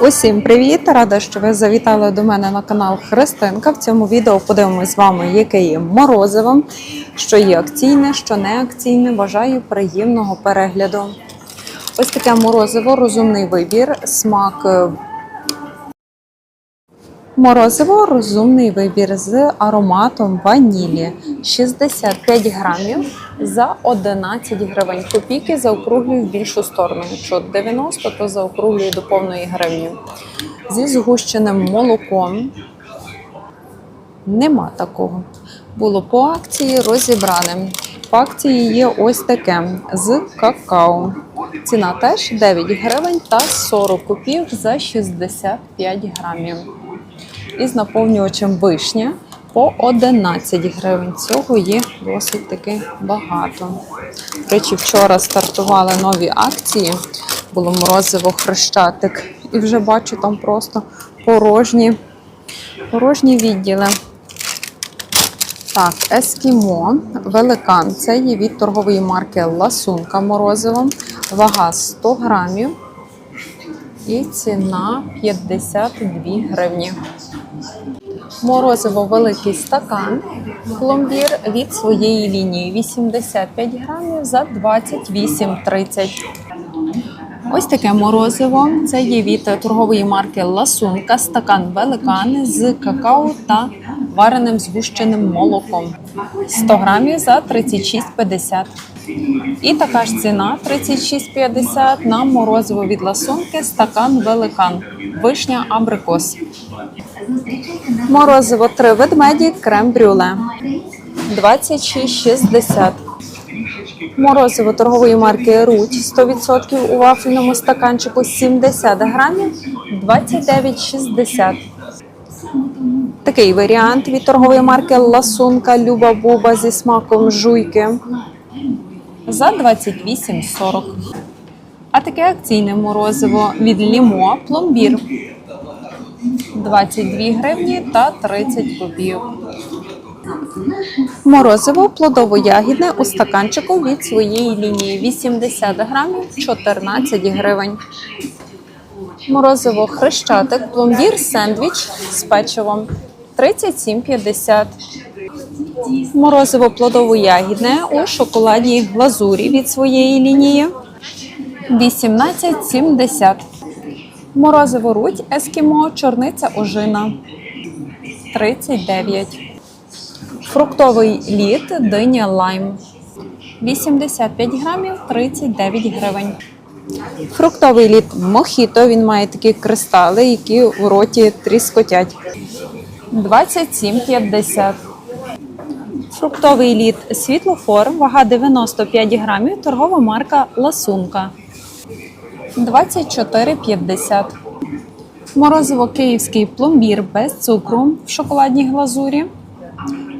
Усім привіт! Рада, що ви завітали до мене на канал Христинка. В цьому відео подивимось з вами, яке є морозиво, що є акційне, що не акційне. Бажаю приємного перегляду. Ось таке морозиво, розумний вибір, смак. Морозиво розумний вибір з ароматом ванілі 65 грамів за 11 гривень. Копійки заокруглюю в більшу сторону. Якщо 90, то заокруглюю до повної гривні. Зі згущеним молоком нема такого. Було по акції розібране. По акції є ось таке з какао. Ціна теж 9 гривень та 40 копійок за 65 грамів із наповнювачем вишня по 11 гривень. Цього є досить таки багато. До речі, вчора стартували нові акції. Було морозиво хрещатик. І вже бачу там просто порожні, порожні відділи. Так, Ескімо, великан. Це є від торгової марки Ласунка морозиво. Вага 100 грамів. І ціна 52 гривні. Морозиво великий стакан. Пломбір від своєї лінії 85 грамів за 28,30. Ось таке морозиво. Це є від торгової марки Ласунка, стакан великан з какао та вареним згущеним молоком. 100 грамів за 36,50. І така ж ціна 36,50 на морозиво від ласунки, стакан великан, вишня абрикос. Морозиво три ведмеді, крем брюле 26,60. Морозиво торгової марки Руть 100% у вафельному стаканчику 70 грамів 29,60. Такий варіант від торгової марки Ласунка Люба Буба зі смаком жуйки за 28,40. А таке акційне морозиво від Лімо пломбір 22 гривні та 30 копійок. Морозиво плодово-ягідне у стаканчику від своєї лінії 80 грамів 14 гривень. Морозиво хрещатик, пломбір, сендвіч з печивом 37,50. Морозиво плодово-ягідне у шоколадній глазурі від своєї лінії 18,70. Морозиво руть ескімо, чорниця ожина 39. Фруктовий лід диня лайм 85 грамів 39 гривень. Фруктовий лід мохіто, він має такі кристали, які у роті тріскотять. 27,50. Фруктовий лід світлофор, вага 95 грамів, торгова марка Ласунка. 24,50. Морозиво київський пломбір без цукру в шоколадній глазурі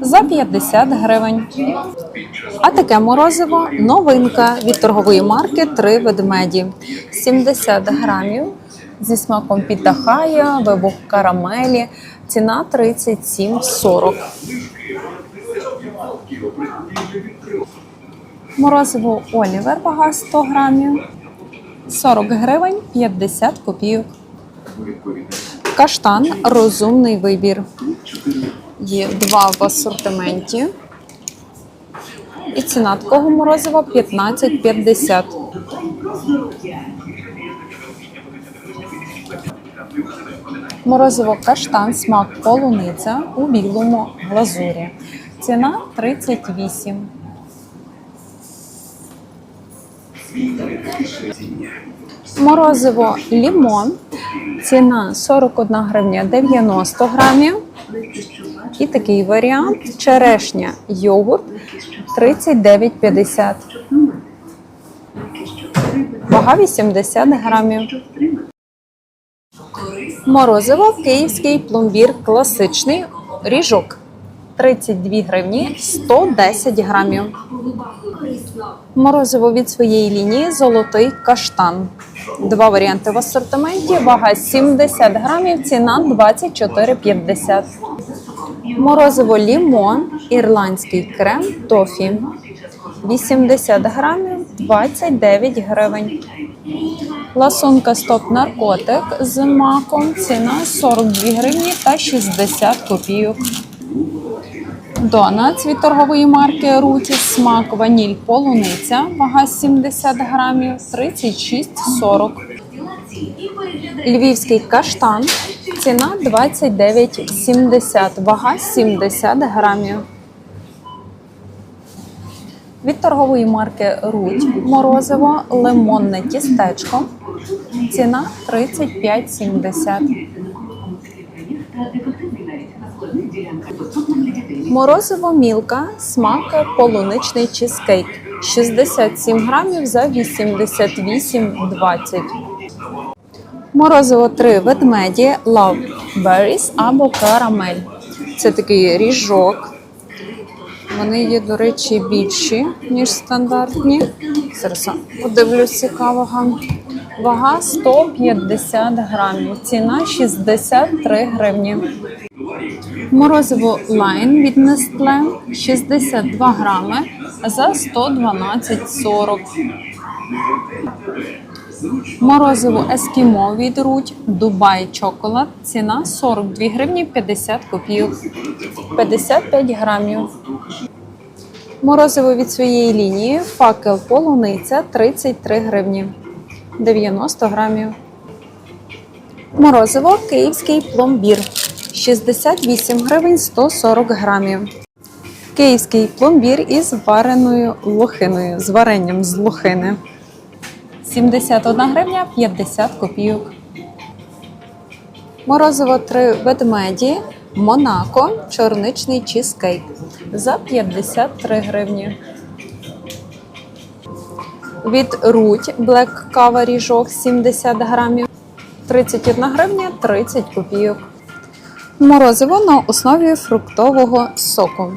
за 50 гривень. А таке морозиво новинка від торгової марки Три ведмеді 70 грамів зі смаком піддахая, вибух карамелі. Ціна 37,40. Морозиво Олівер вага 100 грамів 40 гривень 50 копійок. Каштан розумний вибір. Є два в асортименті. І ціна такого морозива 15,50. Морозиво каштан, смак полуниця у білому глазурі. Ціна 38. Морозиво лімон. Ціна 41 гривня 90 грамів. І такий варіант черешня йогурт 39,50. Вага 80 грамів. Морозиво київський пломбір класичний ріжок 32 гривні 110 грамів. Морозиво від своєї лінії золотий каштан. Два варіанти в асортименті. Вага 70 грамів, ціна 24,50. Морозиво лімон, ірландський крем, тофі. 80 грамів, 29 гривень. Ласунка стоп наркотик з маком. Ціна 42 гривні та 60 копійок. Донатс від торгової марки Рутіс смак ваніль полуниця, вага 70 грамів, 36,40. Львівський каштан, ціна 29,70, вага 70 грамів. Від торгової марки Руть морозиво лимонне тістечко. Ціна 35,70. Морозиво мілка, смак полуничний чизкейк. 67 грамів за 88,20. Морозиво 3 ведмеді Love Berries або карамель. Це такий ріжок. Вони є, до речі, більші, ніж стандартні. Зараз подивлюсь цікавого. Вага 150 грамів. Ціна 63 гривні. Морозиво лайн від Nestle 62 грами за 112,40. Морозиво ескімо від Руть Дубай Чоколад. Ціна 42 гривні 50 копійок. 55 грамів. Морозиво від своєї лінії факел полуниця 33 гривні 90 грамів. Морозиво київський пломбір 68 гривень 140 грамів. Київський пломбір із вареною лохиною, з варенням з лохини. 71 гривня 50 копійок. Морозиво 3 ведмеді Монако чорничний чизкейк за 53 гривні. Від Руть Black Кава ріжок 70 грамів 31 гривня 30 копійок. Морозиво на основі фруктового соку.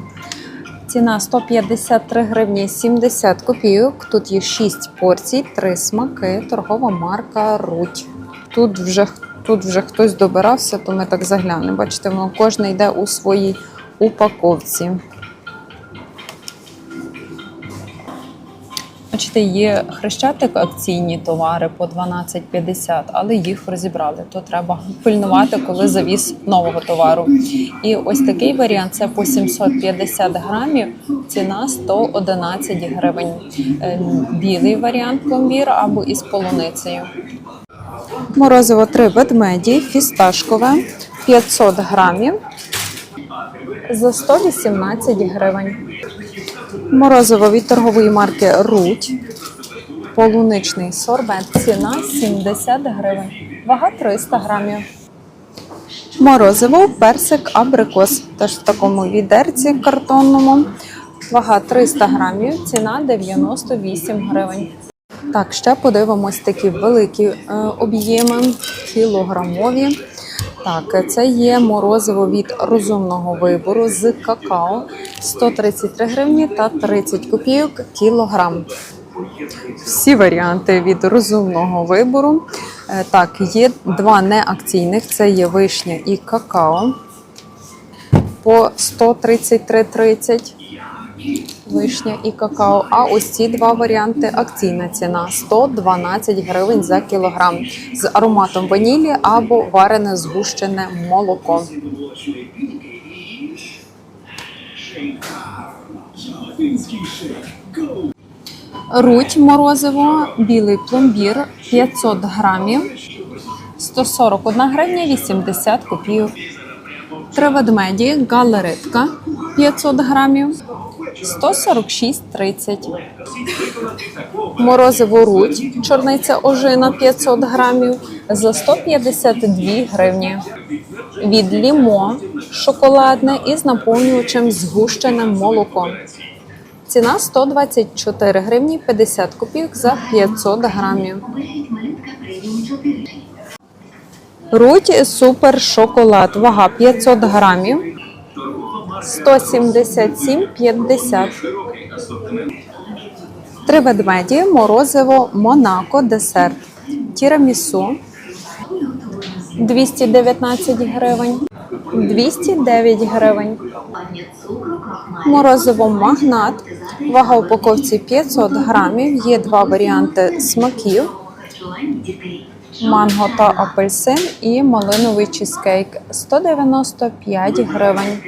Ціна 153 гривні 70 копійок. Тут є 6 порцій, 3 смаки, торгова марка Руть. Тут вже, тут вже хтось добирався, то ми так заглянемо. Бачите, воно кожне йде у своїй упаковці. Бачите, є хрещатик акційні товари по 12,50, але їх розібрали. То треба пильнувати, коли завіз нового товару. І ось такий варіант це по 750 грамів, ціна 111 гривень. Е, Білий варіант пломбір або із полуницею. Морозиво 3 ведмеді, фісташкове 500 грамів за 118 гривень. Морозиво від торгової марки Руть. Полуничний сорбет. Ціна 70 гривень. Вага 300 грамів. Морозиво персик абрикос. Теж в такому відерці картонному. Вага 300 грамів. Ціна 98 гривень. Так, ще подивимось такі великі е, об'єми, кілограмові. Так, це є морозиво від розумного вибору з какао 133 гривні та 30 копійок кілограм. Всі варіанти від розумного вибору. Е, Так, є два неакційних: це є вишня і какао по 133,30 вишня і какао. А ось ці два варіанти акційна ціна 112 гривень за кілограм з ароматом ванілі або варене згущене молоко. Руть морозиво, білий пломбір 500 грамів, 141 гривня 80 копійок. Три ведмеді, галеритка 500 грамів, 146,30. Морозиво руть, чорниця ожина 500 грамів за 152 гривні. Від лімо шоколадне із наповнювачем згущеним молоком. Ціна 124 гривні 50 копійок за 500 грамів. Руть супер шоколад. Вага 500 грамів. 177,50. Три ведмеді, морозиво, Монако, десерт. Тірамісу 219 гривень. 209 гривень. Морозиво магнат Вага упаковці 500 грамів. Є два варіанти смаків: манго та апельсин і малиновий чизкейк 195 гривень.